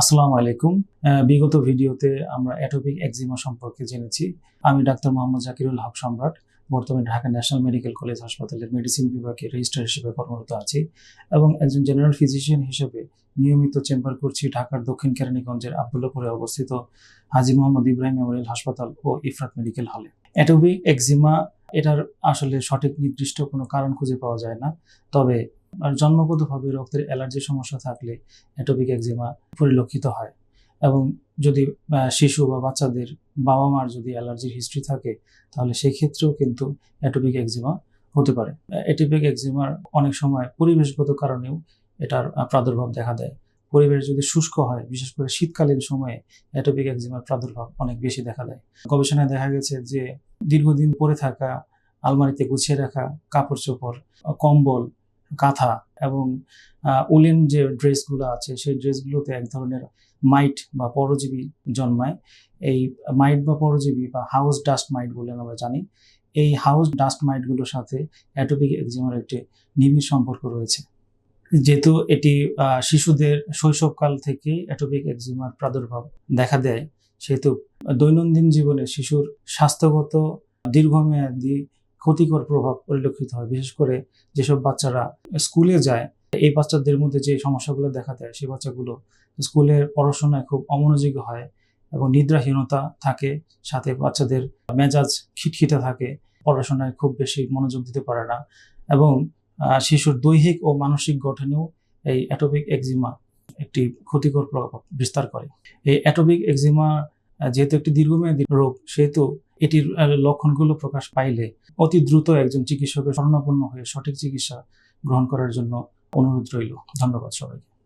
আসসালামু আলাইকুম। বিগত ভিডিওতে আমরা অ্যাটোপিক একজিমা সম্পর্কে জেনেছি। আমি ডাক্তার মোহাম্মদ জাকিরুল হক সম্রাট, বর্তমানে ঢাকা ন্যাশনাল মেডিকেল কলেজ হাসপাতালের মেডিসিন বিভাগে রেজিস্ট্রার হিসেবে কর্মরত আছি এবং একজন জেনারেল ফিজিশিয়ান হিসেবে নিয়মিত চেম্বার করছি ঢাকার দক্ষিণ কেরানীগঞ্জের আবদুল্লাপুরে অবস্থিত হাজি মোহাম্মদ ইব্রাহিম মেমোরিয়াল হাসপাতাল ও ইফরাত মেডিকেল হলে। অ্যাটোপিক একজিমা এটার আসলে সঠিক নির্দিষ্ট কোনো কারণ খুঁজে পাওয়া যায় না। তবে আর জন্মগতভাবে রক্তের অ্যালার্জি সমস্যা থাকলে অ্যাটোপিক একজিমা পরিলক্ষিত হয়। এবং যদি শিশু বা বাচ্চাদের বাবা মার যদি অ্যালার্জির হিস্ট্রি থাকে, তাহলে সেই ক্ষেত্রেও কিন্তু অ্যাটোপিক একজিমা হতে পারে। অ্যাটোপিক একজিমার অনেক সময় পরিবেশগত কারণেও এটার প্রাদুর্ভাব দেখা দেয়। পরিবেশ যদি শুষ্ক হয়, বিশেষ করে শীতকালীন সময়ে অ্যাটোপিক একজিমার প্রাদুর্ভাব অনেক বেশি দেখা দেয়। গবেষণায় দেখা গেছে যে দীর্ঘদিন পরে থাকা, আলমারিতে গুছিয়ে রাখা কাপড় চোপড় কম্বল কাঁথা এবং উলেন যে ড্রেসগুলো আছে, সেই ড্রেসগুলোতে এক ধরনের মাইট বা পরজীবী জন্মায়। এই মাইট বা পরজীবী বা হাউস ডাস্ট মাইট বলে আমরা জানি। এই হাউস ডাস্ট মাইটগুলোর সাথে অ্যাটোপিক এক্সিমার একটি নিবিড় সম্পর্ক রয়েছে। যেহেতু এটি শিশুদের শৈশবকাল থেকে অ্যাটোপিক এক্সিমার প্রাদুর্ভাব দেখা দেয়, সেহেতু দৈনন্দিন জীবনে শিশুর স্বাস্থ্যগত দীর্ঘমেয়াদী ক্ষতিকর প্রভাব পরিলক্ষিত হয়। বিশেষ করে যেসব বাচ্চারা স্কুলে যায়, এই বাচ্চাদের মধ্যে যে সমস্যাগুলো দেখা দেয়, সেই বাচ্চাগুলো স্কুলের পড়াশোনায় খুব অমনোযোগী হয় এবং নিদ্রাহীনতা থাকে, সাথে বাচ্চাদের মেজাজ খিটখিটে থাকে, পড়াশোনায় খুব বেশি মনোযোগ দিতে পারে না এবং শিশুর দৈহিক ও মানসিক গঠনেও এই অ্যাটোপিক একজিমা একটি ক্ষতিকর প্রভাব বিস্তার করে। এই অ্যাটোপিক একজিমা যেহেতু একটি দীর্ঘমেয়াদী রোগ, সেহেতু এটির লক্ষণগুলো প্রকাশ পাইলে অতি দ্রুত একজন চিকিৎসকের শরণাপন্ন হয়ে সঠিক চিকিৎসা গ্রহণ করার জন্য অনুরোধ রইল। ধন্যবাদ সবাইকে।